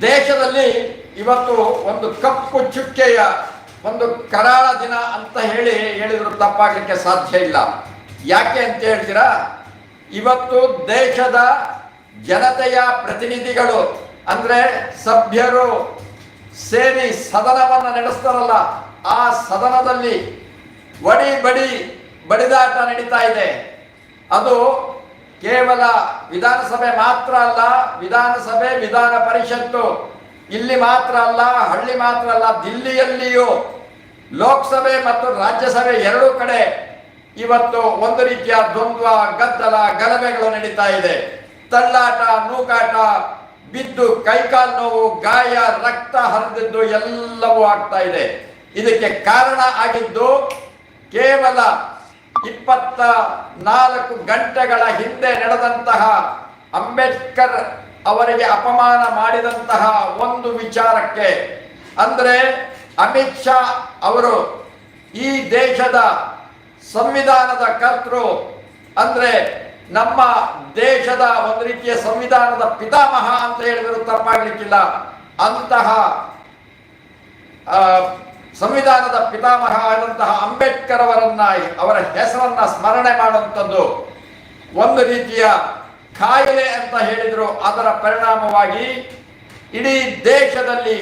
ದೇಶದಲ್ಲಿ ಇವತ್ತು ಒಂದು ಕಪ್ಪು ಚುಕ್ಕೆಯ ಒಂದು ಕರಾಳ ದಿನ ಅಂತ ಹೇಳಿ ಹೇಳಿದ್ರು ತಪ್ಪಾಗಲಿಕ್ಕೆ ಸಾಧ್ಯ ಇಲ್ಲ. ಯಾಕೆ ಅಂತ ಹೇಳ್ತೀರಾ? ಇವತ್ತು ದೇಶದ ಜನತೆಯ ಪ್ರತಿನಿಧಿಗಳು, ಅಂದ್ರೆ ಸಭ್ಯರು ಸೇರಿ ಸದನವನ್ನು ನಡೆಸ್ತಾರಲ್ಲ, ಆ ಸದನದಲ್ಲಿ ಒಡಿ ಬಡಿ ಬಡಿದಾಟ ನಡೀತಾ ಇದೆ. ಅದು ಕೇವಲ ವಿಧಾನಸಭೆ ಮಾತ್ರ ಅಲ್ಲ, ವಿಧಾನಸಭೆ, ವಿಧಾನ ಪರಿಷತ್ತು. ಇಲ್ಲಿ ಮಾತ್ರ ಅಲ್ಲ, ಹಳ್ಳಿ ಮಾತ್ರ ಅಲ್ಲ, ದಿಲ್ಲಿಯಲ್ಲಿಯೂ ಲೋಕಸಭೆ ಮತ್ತು ರಾಜ್ಯಸಭೆ ಎರಡೂ ಕಡೆ ಇವತ್ತು ಒಂದು ರೀತಿಯ ದ್ವಂದ್ವ, ಗದ್ದಲ, ಗಲಭೆಗಳು ನಡೀತಾ ಇದೆ. ತಳ್ಳಾಟ, ನೂಕಾಟ, ಬಿದ್ದು ಕೈಕಾಲು ನೋವು, ಗಾಯ, ರಕ್ತ ಹರಿದಿದ್ದು ಎಲ್ಲವೂ ಆಗ್ತಾ ಇದೆ. ಇದಕ್ಕೆ ಕಾರಣ ಆಗಿದ್ದು ಕೇವಲ ಇಪ್ಪತ್ತ ನಾಲ್ಕು ಗಂಟೆಗಳ ಹಿಂದೆ ನಡೆದಂತಹ ಅಂಬೇಡ್ಕರ್ ಅವರಿಗೆ ಅಪಮಾನ ಮಾಡಿದಂತಹ ಒಂದು ವಿಚಾರಕ್ಕೆ, ಅಂದರೆ ಅಮಿತ್ ಶಾ ಅವರು ಈ ದೇಶದ ಸಂವಿಧಾನದ ಕರ್ತೃ, ಅಂದರೆ ನಮ್ಮ ದೇಶದ ಒಂದು ರೀತಿಯ ಸಂವಿಧಾನದ ಪಿತಾಮಹ ಅಂತ ಹೇಳಿದರೂ ತಪ್ಪಾಗಲಿಕ್ಕಿಲ್ಲ ಅಂತಹ ಸಂವಿಧಾನದ ಪಿತಾಮಹ ಆದಂತಹ ಅಂಬೇಡ್ಕರ್ ಅವರನ್ನ, ಅವರ ಹೆಸರನ್ನ ಸ್ಮರಣೆ ಮಾಡುವಂಥದ್ದು ಒಂದು ರೀತಿಯ ಕಾಯಿಲೆ ಅಂತ ಹೇಳಿದ್ರು. ಅದರ ಪರಿಣಾಮವಾಗಿ ಇಡೀ ದೇಶದಲ್ಲಿ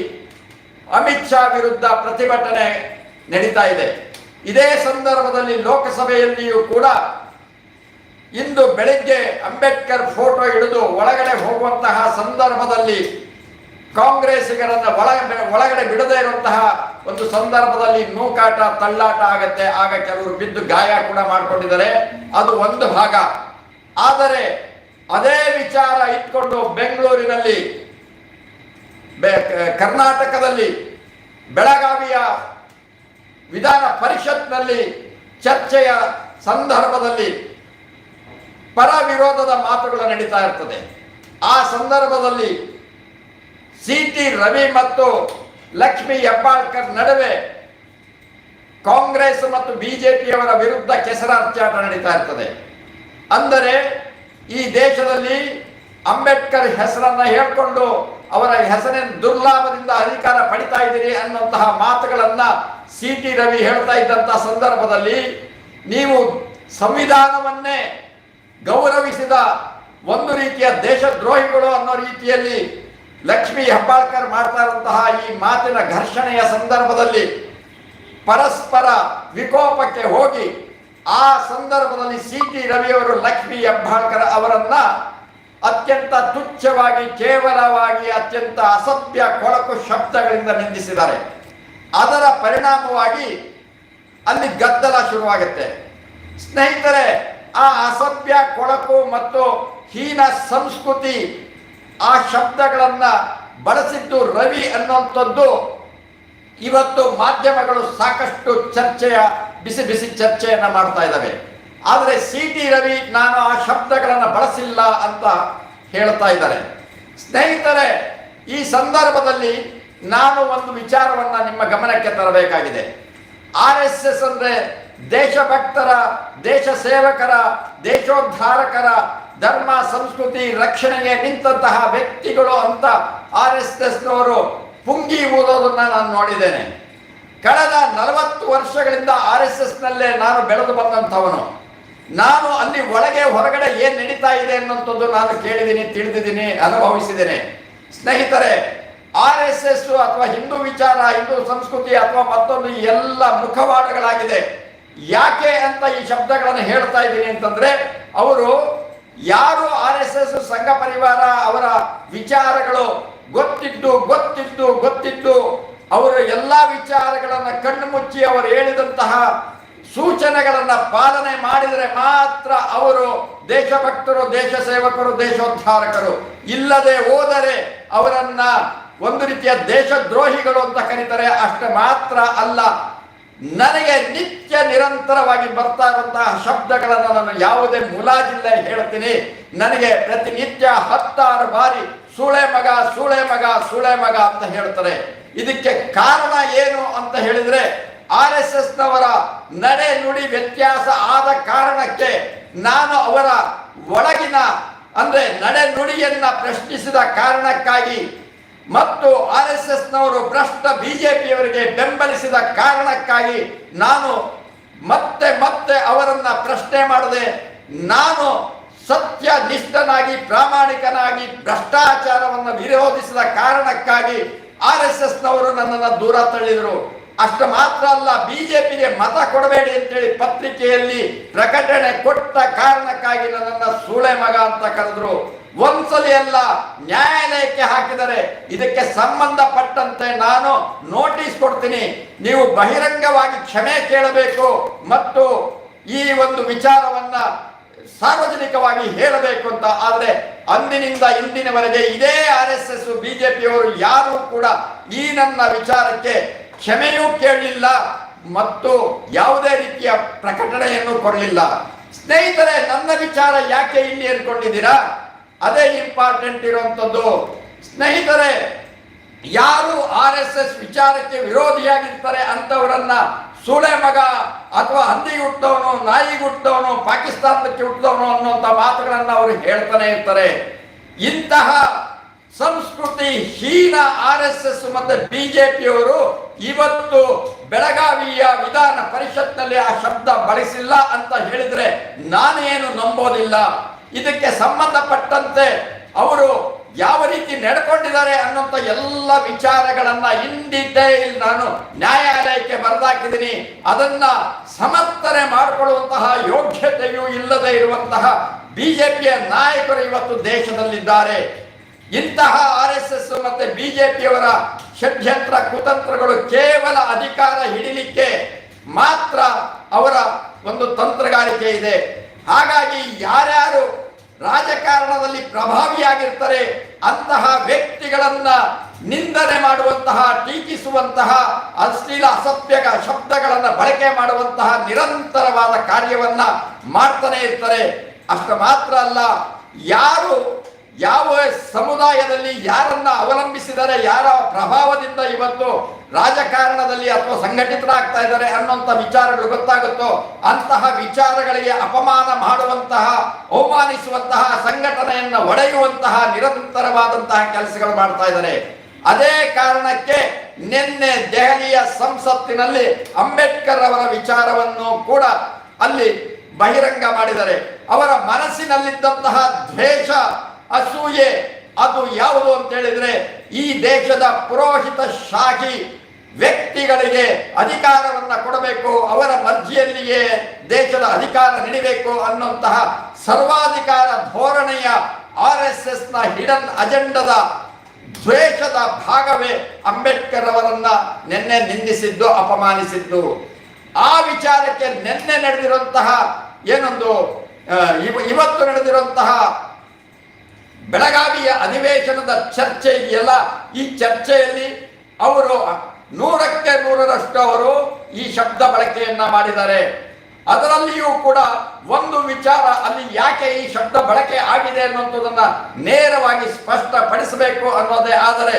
ಅಮಿತ್ ಶಾ ವಿರುದ್ಧ ಪ್ರತಿಭಟನೆ ನಡೀತಾ ಇದೆ. ಇದೇ ಸಂದರ್ಭದಲ್ಲಿ ಲೋಕಸಭೆಯಲ್ಲಿಯೂ ಕೂಡ ಇಂದು ಬೆಳಿಗ್ಗೆ ಅಂಬೇಡ್ಕರ್ ಫೋಟೋ ಹಿಡಿದು ಒಳಗಡೆ ಹೋಗುವಂತಹ ಸಂದರ್ಭದಲ್ಲಿ ಕಾಂಗ್ರೆಸ್ಸಿಗರನ್ನು ಒಳಗಡೆ ಒಳಗಡೆ ಬಿಡದೇ ಇರುವಂತಹ ಒಂದು ಸಂದರ್ಭದಲ್ಲಿ ನೂಕಾಟ, ತಳ್ಳಾಟ ಆಗತ್ತೆ. ಆಗ ಕೆಲವರು ಬಿದ್ದು ಗಾಯ ಕೂಡ ಮಾಡಿಕೊಂಡಿದ್ದಾರೆ. ಅದು ಒಂದು ಭಾಗ. ಆದರೆ ಅದೇ ವಿಚಾರ ಇಟ್ಕೊಂಡು ಬೆಂಗಳೂರಿನಲ್ಲಿ ಕರ್ನಾಟಕದಲ್ಲಿ, ಬೆಳಗಾವಿಯ ವಿಧಾನ ಪರಿಷತ್ನಲ್ಲಿ ಚರ್ಚೆಯ ಸಂದರ್ಭದಲ್ಲಿ ಪರ ವಿರೋಧದ ಮಾತುಗಳು ನಡೀತಾ ಇರ್ತದೆ. ಆ ಸಂದರ್ಭದಲ್ಲಿ ಸಿ ಟಿ ರವಿ ಮತ್ತು ಲಕ್ಷ್ಮಿ ಹೆಬ್ಬಾಳ್ಕರ್ ನಡುವೆ ಕಾಂಗ್ರೆಸ್ ಮತ್ತು ಬಿಜೆಪಿಯವರ ವಿರುದ್ಧ ಕೆಸರಾಚಾಟ ನಡೀತಾ ಇರ್ತದೆ. ಅಂದರೆ ಈ ದೇಶದಲ್ಲಿ ಅಂಬೇಡ್ಕರ್ ಹೆಸರನ್ನ ಹೇಳ್ಕೊಂಡು ಅವರ ಹೆಸರಿನ ದುರ್ಲಾಭದಿಂದ ಅಧಿಕಾರ ಪಡಿತಾ ಇದ್ದೀರಿ ಅನ್ನುವಂತಹ ಮಾತುಗಳನ್ನ ಸಿ ಟಿ ರವಿ ಹೇಳ್ತಾ ಇದ್ದಂತಹ ಸಂದರ್ಭದಲ್ಲಿ ನೀವು ಸಂವಿಧಾನವನ್ನೇ ಗೌರವಿಸಿದ ಒಂದು ರೀತಿಯ ದೇಶದ್ರೋಹಿಗಳು ಅನ್ನೋ ರೀತಿಯಲ್ಲಿ ಲಕ್ಷ್ಮಿ ಹೆಬ್ಬಾಳ್ಕರ್ ಮಾಡ್ತಾ ಇರುವಂತಹ ಈ ಮಾತಿನ ಘರ್ಷಣೆಯ ಸಂದರ್ಭದಲ್ಲಿ ಪರಸ್ಪರ ವಿಕೋಪಕ್ಕೆ ಹೋಗಿ ಆ ಸಂದರ್ಭದಲ್ಲಿ ಸಿ ಟಿ ರವಿಯವರು ಲಕ್ಷ್ಮಿ ಹೆಬ್ಬಾಳ್ಕರ್ ಅವರನ್ನ ಅತ್ಯಂತ ತುಚ್ಛವಾಗಿ, ಕೇವಲವಾಗಿ, ಅತ್ಯಂತ ಅಸಭ್ಯ, ಕೊಳಕು ಶಬ್ದಗಳಿಂದ ನಿಂದಿಸಿದ್ದಾರೆ. ಅದರ ಪರಿಣಾಮವಾಗಿ ಅಲ್ಲಿ ಗದ್ದಲ ಶುರುವಾಗುತ್ತೆ. ಸ್ನೇಹಿತರೆ, ಆ ಅಸಭ್ಯ, ಕೊಳಕು ಮತ್ತು ಹೀನ ಸಂಸ್ಕೃತಿ ಆ ಶಬ್ದಗಳನ್ನ ಬಳಸಿದ್ದು ರವಿ ಅನ್ನುವಂಥದ್ದು ಇವತ್ತು ಮಾಧ್ಯಮಗಳು ಸಾಕಷ್ಟು ಚರ್ಚೆಯ, ಬಿಸಿ ಬಿಸಿ ಚರ್ಚೆಯನ್ನು ಮಾಡ್ತಾ ಇದ್ದಾವೆ ಆದರೆ ಸಿ ಟಿ ರವಿ ನಾನು ಆ ಶಬ್ದಗಳನ್ನು ಬಳಸಿಲ್ಲ ಅಂತ ಹೇಳ್ತಾ ಇದ್ದಾರೆ. ಸ್ನೇಹಿತರೆ, ಈ ಸಂದರ್ಭದಲ್ಲಿ ನಾನು ಒಂದು ವಿಚಾರವನ್ನು ನಿಮ್ಮ ಗಮನಕ್ಕೆ ತರಬೇಕಾಗಿದೆ. ಆರ್ ಎಸ್ ಎಸ್ ಅಂದ್ರೆ ದೇಶಭಕ್ತರ, ದೇಶ ಸೇವಕರ, ದೇಶೋದ್ಧಾರಕರ ಧರ್ಮ, ಸಂಸ್ಕೃತಿ, ರಕ್ಷಣೆಗೆ ನಿಂತಹ ವ್ಯಕ್ತಿಗಳು ಅಂತ ಆರ್ ಎಸ್ ಎಸ್ನವರು ಪುಂಗಿ ಊದೋದನ್ನ ನಾನು ನೋಡಿದ್ದೇನೆ. ಕಳೆದ ನಲವತ್ತು ವರ್ಷಗಳಿಂದ ಆರ್ ಎಸ್ ಎಸ್ ನಲ್ಲೇ ನಾನು ಬೆಳೆದು ಬಂದಂಥವನು. ನಾನು ಅಲ್ಲಿ ಒಳಗೆ, ಹೊರಗಡೆ ಏನ್ ನಡೀತಾ ಇದೆ ಅನ್ನುವಂಥದ್ದು ನಾನು ಕೇಳಿದ್ದೀನಿ, ತಿಳಿದಿದ್ದೀನಿ, ಅನುಭವಿಸಿದ್ದೇನೆ. ಸ್ನೇಹಿತರೆ, ಆರ್ ಎಸ್ ಎಸ್ ಅಥವಾ ಹಿಂದೂ ವಿಚಾರ, ಹಿಂದೂ ಸಂಸ್ಕೃತಿ ಅಥವಾ ಮತ್ತೊಂದು ಎಲ್ಲ ಮುಖವಾಡಗಳಾಗಿದೆ. ಯಾಕೆ ಅಂತ ಈ ಶಬ್ದಗಳನ್ನು ಹೇಳ್ತಾ ಇದ್ದೀನಿ ಅಂತಂದ್ರೆ, ಅವರು ಯಾರು ಆರ್ ಎಸ್ ಎಸ್ ಸಂಘ ಪರಿವಾರ ಅವರ ವಿಚಾರಗಳು ಗೊತ್ತಿದ್ದು ಗೊತ್ತಿದ್ದು ಗೊತ್ತಿದ್ದು ಅವರ ಎಲ್ಲ ವಿಚಾರಗಳನ್ನು ಕಣ್ಣು ಮುಚ್ಚಿ ಅವರು ಹೇಳಿದಂತಹ ಸೂಚನೆಗಳನ್ನ ಪಾಲನೆ ಮಾಡಿದರೆ ಮಾತ್ರ ಅವರು ದೇಶಭಕ್ತರು, ದೇಶ ಸೇವಕರು, ದೇಶೋದ್ಧಾರಕರು. ಇಲ್ಲದೆ ಹೋದರೆ ಅವರನ್ನ ಒಂದು ರೀತಿಯ ದೇಶದ್ರೋಹಿಗಳು ಅಂತ ಕರೀತಾರೆ. ಅಷ್ಟು ಮಾತ್ರ ಅಲ್ಲ ನನಗೆ ನಿತ್ಯ ನಿರಂತರವಾಗಿ ಬರ್ತಾ ಇರುವಂತಹ ಶಬ್ದಗಳನ್ನು ನಾನು ಯಾವುದೇ ಮುಲಾಜಿಲ್ಲ ಹೇಳ್ತೀನಿ ನನಗೆ ಪ್ರತಿನಿತ್ಯ ಹತ್ತಾರು ಬಾರಿ ಸೂಳೆ ಮಗ ಸೂಳೆ ಮಗ ಸೂಳೆ ಮಗ ಅಂತ ಹೇಳ್ತಾರೆ ಇದಕ್ಕೆ ಕಾರಣ ಏನು ಅಂತ ಹೇಳಿದ್ರೆ, ಆರ್ ಎಸ್ ಎಸ್ ನವರ ನಡೆ ನುಡಿ ವ್ಯತ್ಯಾಸ ಆದ ಕಾರಣಕ್ಕೆ ನಾನು ಅವರ ಒಳಗಿನ, ಅಂದ್ರೆ ನಡೆ ನುಡಿಯನ್ನ ಪ್ರಶ್ನಿಸಿದ ಕಾರಣಕ್ಕಾಗಿ ಮತ್ತು ಆರ್ ಎಸ್ ಎಸ್ ನವರು ಭ್ರಷ್ಟ ಬಿಜೆಪಿಯವರಿಗೆ ಬೆಂಬಲಿಸಿದ ಕಾರಣಕ್ಕಾಗಿ ನಾನು ಮತ್ತೆ ಮತ್ತೆ ಅವರನ್ನ ಪ್ರಶ್ನೆ ಮಾಡದೆ ನಾನು ಸತ್ಯ ನಿಷ್ಠನಾಗಿ ಪ್ರಾಮಾಣಿಕನಾಗಿ ಭ್ರಷ್ಟಾಚಾರವನ್ನು ವಿರೋಧಿಸಿದ ಕಾರಣಕ್ಕಾಗಿ ಆರ್ ಎಸ್ ಎಸ್ ನವರು ನನ್ನನ್ನು ದೂರ ತಳ್ಳಿದರು. ಅಷ್ಟು ಮಾತ್ರ ಅಲ್ಲ, ಬಿಜೆಪಿಗೆ ಮತ ಕೊಡಬೇಡಿ ಅಂತೇಳಿ ಪತ್ರಿಕೆಯಲ್ಲಿ ಪ್ರಕಟಣೆ ಕೊಟ್ಟ ಕಾರಣಕ್ಕಾಗಿ ನನ್ನನ್ನು ಸೂಳೆ ಮಗ ಅಂತ ಕರೆದ್ರು. ಒಂದ್ಸಲಿ ಅಲ್ಲ, ನ್ಯಾಯಾಲಯಕ್ಕೆ ಹಾಕಿದರೆ ಇದಕ್ಕೆ ಸಂಬಂಧಪಟ್ಟಂತೆ ನಾನು ನೋಟಿಸ್ ಕೊಡ್ತೀನಿ. ನೀವು ಬಹಿರಂಗವಾಗಿ ಕ್ಷಮೆ ಕೇಳಬೇಕು ಮತ್ತು ಈ ಒಂದು ವಿಚಾರವನ್ನ ಸಾರ್ವಜನಿಕವಾಗಿ ಹೇಳಬೇಕು ಅಂತ. ಆದ್ರೆ ಅಂದಿನಿಂದ ಇಂದಿನವರೆಗೆ ಇದೇ ಆರ್ ಎಸ್ ಎಸ್ ಬಿಜೆಪಿಯವರು ಯಾರು ಕೂಡ ಈ ನನ್ನ ವಿಚಾರಕ್ಕೆ ಕ್ಷಮೆಯೂ ಕೇಳಲಿಲ್ಲ ಮತ್ತು ಯಾವುದೇ ರೀತಿಯ ಪ್ರಕಟಣೆಯನ್ನು ಕೊಡಲಿಲ್ಲ. ಸ್ನೇಹಿತರೆ, ನನ್ನ ವಿಚಾರ ಯಾಕೆ ಇಲ್ಲಿ ಅನ್ಕೊಂಡಿದ್ದೀರಾ ಅದೇ ಇಂಪಾರ್ಟೆಂಟ್ ಇರುವಂತದ್ದು ಸ್ನೇಹಿತರೆ, ಯಾರು ಆರ್ ಎಸ್ ಎಸ್ ವಿಚಾರಕ್ಕೆ ವಿರೋಧಿಯಾಗಿರ್ತಾರೆ ಅಂತವರನ್ನ ಸೂಳೆ ಮಗ ಅಥವಾ ಹಂದಿಗೆ ಹುಟ್ಟವನು ನಾಯಿಗೆ ಹುಟ್ಟವನು ಪಾಕಿಸ್ತಾನಕ್ಕೆ ಹುಟ್ಟಿದವನು ಅನ್ನುವಂಥ ಮಾತುಗಳನ್ನ ಅವರು ಹೇಳ್ತಾನೆ ಇರ್ತಾರೆ. ಇಂತಹ ಸಂಸ್ಕೃತಿ ಹೀನ ಆರ್ ಎಸ್ ಎಸ್ ಮತ್ತೆ ಬಿಜೆಪಿಯವರು ಇವತ್ತು ಬೆಳಗಾವಿಯ ವಿಧಾನ ಪರಿಷತ್ನಲ್ಲಿ ಆ ಶಬ್ದ ಬಳಸಿಲ್ಲ ಅಂತ ಹೇಳಿದ್ರೆ ನಾನೇನು ನಂಬೋದಿಲ್ಲ. ಇದಕ್ಕೆ ಸಂಬಂಧಪಟ್ಟಂತೆ ಅವರು ಯಾವ ರೀತಿ ನಡ್ಕೊಂಡಿದ್ದಾರೆ ಅನ್ನೋಂಥ ಎಲ್ಲ ವಿಚಾರಗಳನ್ನ ಡಿಟೈಲ್ ನಾನು ನ್ಯಾಯಾಲಯಕ್ಕೆ ಬರೆದಾಕಿದ್ದೀನಿ. ಅದನ್ನ ಸಮರ್ಥನೆ ಮಾಡಿಕೊಳ್ಳುವಂತಹ ಯೋಗ್ಯತೆಯೂ ಇಲ್ಲದೆ ಇರುವಂತಹ ಬಿಜೆಪಿಯ ನಾಯಕರು ಇವತ್ತು ದೇಶದಲ್ಲಿದ್ದಾರೆ. ಇಂತಹ ಆರ್ ಎಸ್ ಎಸ್ ಮತ್ತೆ ಬಿಜೆಪಿಯವರ ಷಡ್ಯಂತ್ರ ಕುತಂತ್ರಗಳು ಕೇವಲ ಅಧಿಕಾರ ಹಿಡಿಲಿಕ್ಕೆ ಮಾತ್ರ ಅವರ ಒಂದು ತಂತ್ರಗಾರಿಕೆ ಇದೆ. ಹಾಗಾಗಿ ಯಾರ್ಯಾರು ರಾಜಕಾರಣದಲ್ಲಿ ಪ್ರಭಾವಿಯಾಗಿರ್ತಾರೆ, ಅಂತಹ ವ್ಯಕ್ತಿಗಳನ್ನ ನಿಂದನೆ ಮಾಡುವಂತಹ, ಟೀಕಿಸುವಂತಹ, ಅಶ್ಲೀಲ ಅಸಭ್ಯ ಶಬ್ದಗಳನ್ನು ಬಳಕೆ ಮಾಡುವಂತಹ ನಿರಂತರವಾದ ಕಾರ್ಯವನ್ನ ಮಾಡ್ತಾನೆ ಇರ್ತಾರೆ. ಅಷ್ಟು ಮಾತ್ರ ಅಲ್ಲ, ಯಾರು ಯಾವ ಸಮುದಾಯದಲ್ಲಿ ಯಾರನ್ನ ಅವಲಂಬಿಸಿದರೆ, ಯಾರ ಪ್ರಭಾವದಿಂದ ಇವತ್ತು ರಾಜಕಾರಣದಲ್ಲಿ ಅಥವಾ ಸಂಘಟಿತರಾಗ್ತಾ ಇದ್ದಾರೆ ಅನ್ನುವಂಥ ವಿಚಾರಗಳು ಗೊತ್ತಾಗುತ್ತೋ, ಅಂತಹ ವಿಚಾರಗಳಿಗೆ ಅಪಮಾನ ಮಾಡುವಂತಹ, ಅವಮಾನಿಸುವಂತಹ ಸಂಘಟನೆಯನ್ನು ಒಡೆಯುವಂತಹ ನಿರಂತರವಾದಂತಹ ಕೆಲಸಗಳು ಮಾಡ್ತಾ ಇದ್ದಾರೆ. ಅದೇ ಕಾರಣಕ್ಕೆ ನಿನ್ನೆ ದೆಹಲಿಯ ಸಂಸತ್ತಿನಲ್ಲಿ ಅಂಬೇಡ್ಕರ್ ಅವರ ವಿಚಾರವನ್ನು ಕೂಡ ಅಲ್ಲಿ ಬಹಿರಂಗ ಮಾಡಿದ್ದಾರೆ. ಅವರ ಮನಸ್ಸಿನಲ್ಲಿದ್ದಂತಹ ದ್ವೇಷ ಅಸೂಯೆ, ಅದು ಯಾವುದು ಅಂತ ಹೇಳಿದ್ರೆ ಈ ದೇಶದ ಪುರೋಹಿತ ಶಾಖಿ ವ್ಯಕ್ತಿಗಳಿಗೆ ಅಧಿಕಾರವನ್ನ ಕೊಡಬೇಕು, ಅವರ ಮರ್ಜಿಯಲ್ಲಿಯೇ ದೇಶದ ಅಧಿಕಾರ ನೀಡಬೇಕು ಅನ್ನುವಂತಹ ಸರ್ವಾಧಿಕಾರ ಧೋರಣೆಯ ಆರ್ ಎಸ್ ಎಸ್ನ ಹಿಡನ್ ಅಜೆಂಡದ ದ್ವೇಷದ ಭಾಗವೇ ಅಂಬೇಡ್ಕರ್ ಅವರನ್ನ ನಿನ್ನೆ ನಿಂದಿಸಿದ್ದು, ಅಪಮಾನಿಸಿದ್ದು. ಆ ವಿಚಾರಕ್ಕೆ ನಿನ್ನೆ ನಡೆದಿರುವಂತಹ ಏನೊಂದು ಇವ- ಇವತ್ತು ನಡೆದಿರುವಂತಹ ಬೆಳಗಾವಿಯ ಅಧಿವೇಶನದ ಚರ್ಚೆ ಇದೆಯಲ್ಲ, ಈ ಚರ್ಚೆಯಲ್ಲಿ ಅವರು ನೂರಕ್ಕೆ ನೂರರಷ್ಟು ಅವರು ಈ ಶಬ್ದ ಬಳಕೆಯನ್ನ ಮಾಡಿದ್ದಾರೆ. ಅದರಲ್ಲಿಯೂ ಕೂಡ ಒಂದು ವಿಚಾರ, ಅಲ್ಲಿ ಯಾಕೆ ಈ ಶಬ್ದ ಬಳಕೆ ಆಗಿದೆ ಅನ್ನುವಂಥದ್ದನ್ನ ನೇರವಾಗಿ ಸ್ಪಷ್ಟಪಡಿಸಬೇಕು ಅನ್ನೋದೇ. ಆದರೆ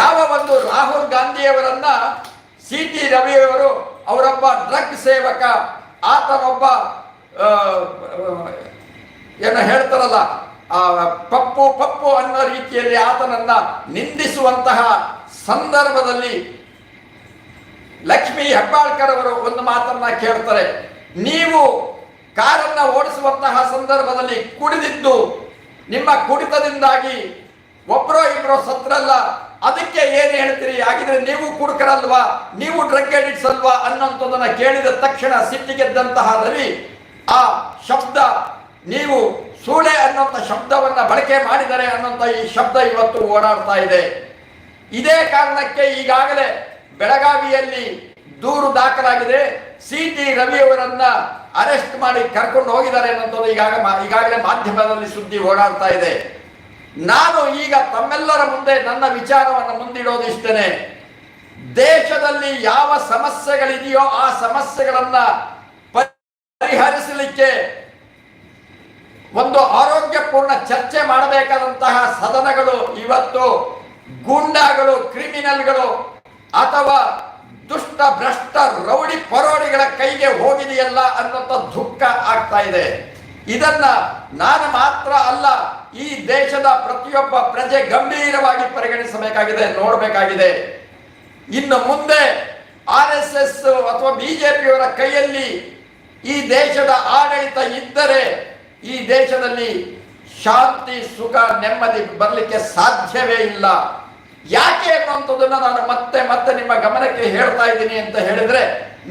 ಯಾವ ಒಂದು ರಾಹುಲ್ ಗಾಂಧಿಯವರನ್ನ ಸಿ ಟಿ ರವಿಯವರು ಅವರೊಬ್ಬ ಡ್ರಗ್ ಸೇವಕ, ಆತನೊಬ್ಬ ಏನು ಹೇಳ್ತಾರಲ್ಲ ಪಪ್ಪು ಪಪ್ಪು ಅನ್ನೋ ರೀತಿಯಲ್ಲಿ ಆತನನ್ನ ನಿಂದಿಸುವಂತಹ ಸಂದರ್ಭದಲ್ಲಿ ಲಕ್ಷ್ಮೀ ಹೆಬ್ಬಾಳ್ಕರ್ ಅವರು ಒಂದು ಮಾತನ್ನ ಕೇಳ್ತಾರೆ. ನೀವು ಕಾರನ್ನ ಓಡಿಸುವಂತಹ ಸಂದರ್ಭದಲ್ಲಿ ಕುಡಿದಿದ್ದು ನಿಮ್ಮ ಕುಡಿತದಿಂದಾಗಿ ಒಬ್ಬರೋ ಇಬ್ಬರೋ ಸತ್ರಲ್ಲ ಅದಕ್ಕೆ ಏನು ಹೇಳ್ತೀರಿ? ಹಾಗಿದ್ರೆ ನೀವು ಕುಡುಕರಲ್ವಾ? ನೀವು ಡ್ರಗ್ ಎಡಿಟ್ಸ್ ಅಲ್ವಾ ಅನ್ನೋಂಥದ್ದನ್ನ ಕೇಳಿದ ತಕ್ಷಣ ಸಿಟ್ಟಿಗೆದ್ದಂತಹ ರವಿ ಆ ಶಬ್ದ ನೀವು ಸೂಳೆ ಅನ್ನೋಂಥ ಶಬ್ದವನ್ನ ಬಳಕೆ ಮಾಡಿದರೆ ಅನ್ನೋಂಥ ಈ ಶಬ್ದ ಇವತ್ತು ಓಡಾಡ್ತಾ ಇದೆ. ಇದೇ ಕಾರಣಕ್ಕೆ ಈಗಾಗಲೇ ಬೆಳಗಾವಿಯಲ್ಲಿ ದೂರು ದಾಖಲಾಗಿದೆ. ಸಿ ಟಿ ರವಿಯವರನ್ನ ಅರೆಸ್ಟ್ ಮಾಡಿ ಕರ್ಕೊಂಡು ಹೋಗಿದ್ದಾರೆ ಅನ್ನೋದು ಈಗಾಗ ಈಗಾಗಲೇ ಮಾಧ್ಯಮದಲ್ಲಿ ಸುದ್ದಿ ಓಡಾಡ್ತಾ ಇದೆ. ನಾನು ಈಗ ತಮ್ಮೆಲ್ಲರ ಮುಂದೆ ನನ್ನ ವಿಚಾರವನ್ನು ಮುಂದಿಡೋದು ಇಷ್ಟೇನೆ ದೇಶದಲ್ಲಿ ಯಾವ ಸಮಸ್ಯೆಗಳಿದೆಯೋ ಆ ಸಮಸ್ಯೆಗಳನ್ನ ಪರಿಹರಿಸಲಿಕ್ಕೆ ಆರೋಗ್ಯಪೂರ್ಣ ಚರ್ಚೆ ಮಾಡಬೇಕಾದಂತಹ ಸದನಗಳು ಇವತ್ತು, ಗೂಂಡಾಗಳು, ಕ್ರಿಮಿನಲ್ಗಳು ಅಥವಾ ದುಷ್ಟ, ಭ್ರಷ್ಟ, ರೌಡಿ ಪರೋಡಿಗಳ ಕೈಗೆ ಹೋಗಿದೆಯಲ್ಲ ಅನ್ನೋಂಥ ದುಃಖ ಆಗ್ತಾ ಇದೆ. ಇದನ್ನ ನಾನು ಮಾತ್ರ ಅಲ್ಲ, ಈ ದೇಶದ ಪ್ರತಿಯೊಬ್ಬ ಪ್ರಜೆ ಗಂಭೀರವಾಗಿ ಪರಿಗಣಿಸಬೇಕಾಗಿದೆ, ನೋಡಬೇಕಾಗಿದೆ. ಇನ್ನು ಮುಂದೆ ಆರ್ ಎಸ್ ಎಸ್ ಅಥವಾ ಬಿಜೆಪಿಯವರ ಕೈಯಲ್ಲಿ ಈ ದೇಶದ ಆಡಳಿತ ಇದ್ದರೆ ಈ ದೇಶದಲ್ಲಿ ಶಾಂತಿ, ಸುಖ, ನೆಮ್ಮದಿ ಬರಲಿಕ್ಕೆ ಸಾಧ್ಯವೇ ಇಲ್ಲ. ಯಾಕೆ ಅನ್ನುವಂಥದ್ದನ್ನ ನಾನು ಮತ್ತೆ ಮತ್ತೆ ನಿಮ್ಮ ಗಮನಕ್ಕೆ ಹೇಳ್ತಾ ಇದ್ದೀನಿ ಅಂತ ಹೇಳಿದ್ರೆ,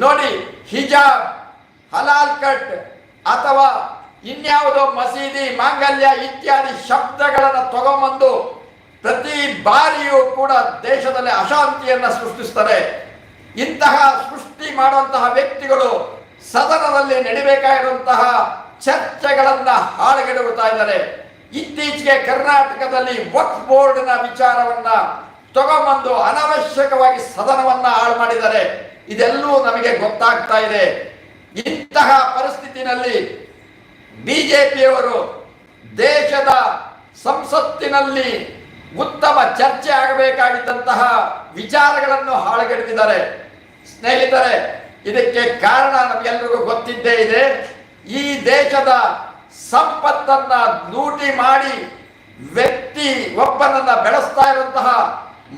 ನೋಡಿ, ಹಿಜಾಬ್, ಹಲಾಲ್ ಕಟ್ ಅಥವಾ ಇನ್ಯಾವುದೋ ಮಸೀದಿ, ಮಾಂಗಲ್ಯ ಇತ್ಯಾದಿ ಶಬ್ದಗಳನ್ನು ತಗೊಂಬಂದು ಪ್ರತಿ ಬಾರಿಯೂ ಕೂಡ ದೇಶದಲ್ಲಿ ಅಶಾಂತಿಯನ್ನ ಸೃಷ್ಟಿಸ್ತಾರೆ ಇಂತಹ ಸೃಷ್ಟಿ ಮಾಡುವಂತಹ ವ್ಯಕ್ತಿಗಳು ಸದನದಲ್ಲಿ ನಡಿಬೇಕಾಗಿರುವಂತಹ ಚರ್ಚೆಗಳನ್ನ ಹಾಳುಗೆಡುತ್ತಾ ಇದ್ದಾರೆ. ಇತ್ತೀಚೆಗೆ ಕರ್ನಾಟಕದಲ್ಲಿ ವಕ್ಫ್ ಬೋರ್ಡ್ನ ವಿಚಾರವನ್ನ ತಗೊಂಬಂದು ಅನವಶ್ಯಕವಾಗಿ ಸದನವನ್ನ ಹಾಳು ಮಾಡಿದ್ದಾರೆ. ಇದೆಲ್ಲವೂ ನಮಗೆ ಗೊತ್ತಾಗ್ತಾ ಇದೆ. ಇಂತಹ ಪರಿಸ್ಥಿತಿನಲ್ಲಿ ಬಿಜೆಪಿಯವರು ದೇಶದ ಸಂಸತ್ತಿನಲ್ಲಿ ಉತ್ತಮ ಚರ್ಚೆ ಆಗಬೇಕಾಗಿದ್ದಂತಹ ವಿಚಾರಗಳನ್ನು ಹಾಳುಗೆಡಿದ್ದಾರೆ ಸ್ನೇಹಿತರೆ, ಇದಕ್ಕೆ ಕಾರಣ ನಮಗೆಲ್ಲರಿಗೂ ಗೊತ್ತಿದ್ದೇ ಇದೆ. ಈ ದೇಶದ ಸಂಪತ್ತನ್ನ ಲೂಟಿ ಮಾಡಿ ವ್ಯಕ್ತಿ ಒಬ್ಬನನ್ನ ಬೆಳೆಸ್ತಾ ಇರುವಂತಹ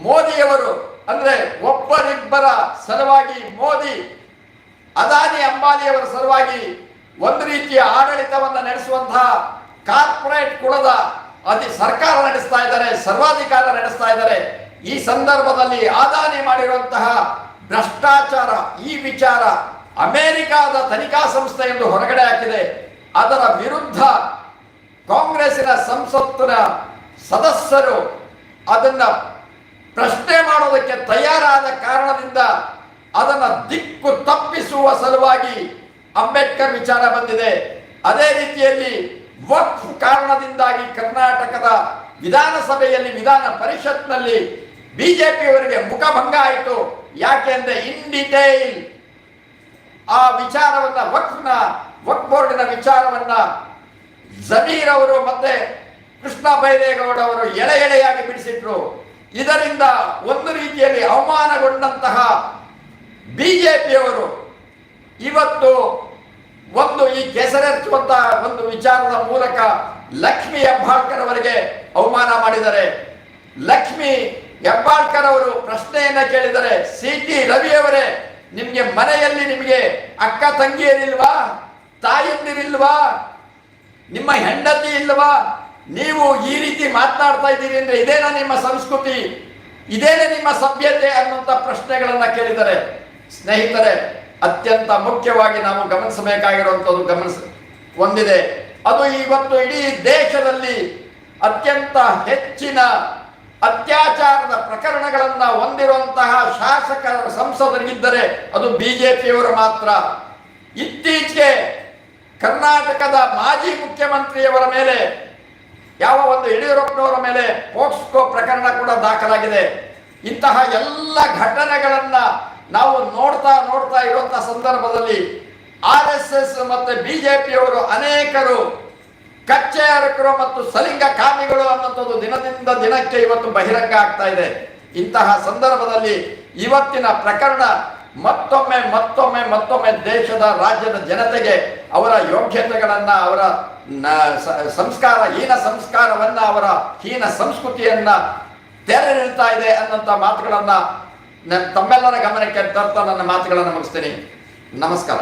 ಮೋದಿಯವರು, ಅಂದ್ರೆ ಒಬ್ಬರಿಬ್ಬರ ಸಲುವಾಗಿ ಮೋದಿ, ಅದಾನಿ ಅಂಬಾನಿಯವರ ಸಲುವಾಗಿ ಒಂದು ರೀತಿಯ ಆಡಳಿತವನ್ನು ನಡೆಸುವಂತಹ ಕಾರ್ಪೊರೇಟ್ ಕುಲದ ಅತಿ ಸರ್ಕಾರ ನಡೆಸ್ತಾ ಇದ್ದಾರೆ, ಸರ್ವಾಧಿಕಾರ ನಡೆಸ್ತಾ ಇದ್ದಾರೆ. ಈ ಸಂದರ್ಭದಲ್ಲಿ ಆದಾನಿ ಮಾಡಿರುವಂತಹ ಭ್ರಷ್ಟಾಚಾರ, ಈ ವಿಚಾರ ಅಮೆರಿಕಾದ ತನಿಖಾ ಸಂಸ್ಥೆ ಎಂದು ಹೊರಗಡೆ ಹಾಕಿದೆ. ಅದರ ವಿರುದ್ಧ ಕಾಂಗ್ರೆಸ್ಸಿನ ಸಂಸತ್ತಿನ ಸದಸ್ಯರು ಅದನ್ನ ಪ್ರಶ್ನೆ ಮಾಡೋದಕ್ಕೆ ತಯಾರಾದ ಕಾರಣದಿಂದ ಅದನ್ನ ದಿಕ್ಕು ತಪ್ಪಿಸುವ ಸಲುವಾಗಿ ಅಂಬೇಡ್ಕರ್ ವಿಚಾರ ಬಂದಿದೆ. ಅದೇ ರೀತಿಯಲ್ಲಿ ವಕ್ಫ್ ಕಾರಣದಿಂದಾಗಿ ಕರ್ನಾಟಕದ ವಿಧಾನಸಭೆಯಲ್ಲಿ, ವಿಧಾನ ಪರಿಷತ್ನಲ್ಲಿ ಬಿಜೆಪಿಯವರಿಗೆ ಮುಖಭಂಗ ಆಯಿತು. ಯಾಕೆಂದ್ರೆ ಇನ್ ಡಿಟೇಲ್ ಆ ವಿಚಾರವನ್ನ ವಕ್ಫ್ನ, ವಕ್ಫ್ ಬೋರ್ಡಿನ ವಿಚಾರವನ್ನ ಜಮೀರ್ ಅವರು ಮತ್ತೆ ಕೃಷ್ಣ ಬೈರೇಗೌಡ ಅವರು ಎಳೆ ಎಳೆಯಾಗಿ ಬಿಡಿಸಿಟ್ರು ಇದರಿಂದ ಒಂದು ರೀತಿಯಲ್ಲಿ ಅವಮಾನಗೊಂಡಂತಹ ಬಿಜೆಪಿಯವರು ಇವತ್ತು ಒಂದು ಈ ಕೆಸರೆತ್ತುವಂತಹ ಒಂದು ವಿಚಾರದ ಮೂಲಕ ಲಕ್ಷ್ಮಿ ಹೆಬ್ಬಾಳ್ಕರ್ ಅವರಿಗೆ ಅವಮಾನ ಮಾಡಿದ್ದಾರೆ. ಲಕ್ಷ್ಮಿ ಹೆಬ್ಬಾಳ್ಕರ್ ಅವರು ಪ್ರಶ್ನೆಯನ್ನ ಕೇಳಿದರೆ ಸಿ ಟಿ ರವಿಯವರೇ ನಿಮ್ಗೆ ಮನೆಯಲ್ಲಿ ನಿಮಗೆ ಅಕ್ಕ ತಂಗಿಯರಿಲ್ವಾ ತಾಯಂದಿರಿಲ್ವಾ ನಿಮ್ಮ ಹೆಂಡತಿ ಇಲ್ವಾ, ನೀವು ಈ ರೀತಿ ಮಾತನಾಡ್ತಾ ಇದ್ದೀರಿ ಅಂದ್ರೆ ಇದೇನಾ ನಿಮ್ಮ ಸಂಸ್ಕೃತಿ? ಇದೇನೇ ನಿಮ್ಮ ಸಭ್ಯತೆ ಅನ್ನುವಂಥ ಪ್ರಶ್ನೆಗಳನ್ನು ಕೇಳಿದರೆ, ಸ್ನೇಹಿತರೆ, ಅತ್ಯಂತ ಮುಖ್ಯವಾಗಿ ನಾವು ಗಮನಿಸಬೇಕಾಗಿರುವಂಥದ್ದು ಗಮನಿಸ ಹೊಂದಿದೆ ಅದು ಇವತ್ತು ಇಡೀ ದೇಶದಲ್ಲಿ ಅತ್ಯಂತ ಹೆಚ್ಚಿನ ಅತ್ಯಾಚಾರದ ಪ್ರಕರಣಗಳನ್ನ ಹೊಂದಿರುವಂತಹ ಶಾಸಕರ ಸಂಸದರಿಗಿದ್ದರೆ ಅದು ಬಿಜೆಪಿಯವರು ಮಾತ್ರ. ಇತ್ತೀಚೆಗೆ ಕರ್ನಾಟಕದ ಮಾಜಿ ಮುಖ್ಯಮಂತ್ರಿಯವರ ಮೇಲೆ, ಯಾವ ಒಂದು ಯಡಿಯೂರಪ್ಪನವರ ಮೇಲೆ ಪೋಕ್ಸ್ಕೋ ಪ್ರಕರಣ ಕೂಡ ದಾಖಲಾಗಿದೆ. ಇಂತಹ ಎಲ್ಲ ಘಟನೆಗಳನ್ನ ನಾವು ನೋಡ್ತಾ ನೋಡ್ತಾ ಇರುವಂತಹ ಸಂದರ್ಭದಲ್ಲಿ ಆರ್ ಎಸ್ ಎಸ್ ಮತ್ತೆ ಬಿಜೆಪಿಯವರು ಅನೇಕರು ಕಚ್ಚೆಯಾರಕರು ಮತ್ತು ಸಲಿಂಗ ಕಾಮಿಗಳು ಅನ್ನುವಂಥದ್ದು ದಿನದಿಂದ ದಿನಕ್ಕೆ ಇವತ್ತು ಬಹಿರಂಗ ಆಗ್ತಾ ಇದೆ. ಇಂತಹ ಸಂದರ್ಭದಲ್ಲಿ ಇವತ್ತಿನ ಪ್ರಕರಣ ಮತ್ತೊಮ್ಮೆ ಮತ್ತೊಮ್ಮೆ ಮತ್ತೊಮ್ಮೆ ದೇಶದ ರಾಜ್ಯದ ಜನತೆಗೆ ಅವರ ಯೋಗ್ಯತೆಗಳನ್ನ, ಅವರ ಸಂಸ್ಕಾರ, ಹೀನ ಸಂಸ್ಕಾರವನ್ನ, ಅವರ ಹೀನ ಸಂಸ್ಕೃತಿಯನ್ನ ತೆರೆ ನಿಲ್ತಾ ಇದೆ ಅನ್ನಂತ ಮಾತುಗಳನ್ನ ತಮ್ಮೆಲ್ಲರ ಗಮನಕ್ಕೆ ತರ್ತಾ ನನ್ನ ಮಾತುಗಳನ್ನು ಮುಗಿಸ್ತೀನಿ. ನಮಸ್ಕಾರ.